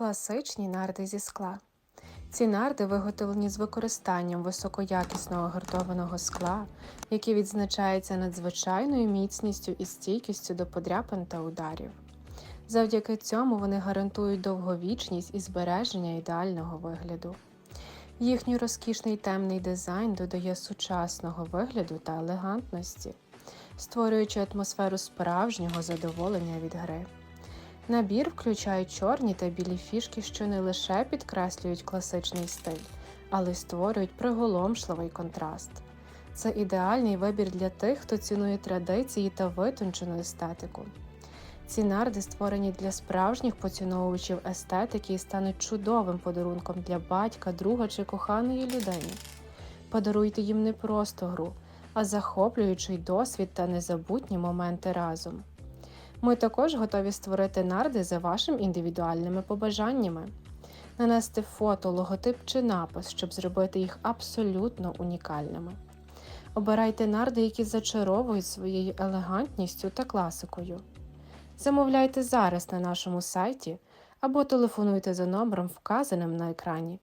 Класичні нарди зі скла. Ці нарди виготовлені з використанням високоякісного гартованого скла, який відзначається надзвичайною міцністю і стійкістю до подряпин та ударів. Завдяки цьому вони гарантують довговічність і збереження ідеального вигляду. Їхній розкішний темний дизайн додає сучасного вигляду та елегантності, створюючи атмосферу справжнього задоволення від гри. Набір включає чорні та білі фішки, що не лише підкреслюють класичний стиль, але й створюють приголомшливий контраст. Це ідеальний вибір для тих, хто цінує традиції та витончену естетику. Ці нарди створені для справжніх поціновувачів естетики і стануть чудовим подарунком для батька, друга чи коханої людини. Подаруйте їм не просто гру, а захоплюючий досвід та незабутні моменти разом. Ми також готові створити нарди за вашими індивідуальними побажаннями, нанести фото, логотип чи напис, щоб зробити їх абсолютно унікальними. Обирайте нарди, які зачаровують своєю елегантністю та класикою. Замовляйте зараз на нашому сайті або телефонуйте за номером, вказаним на екрані.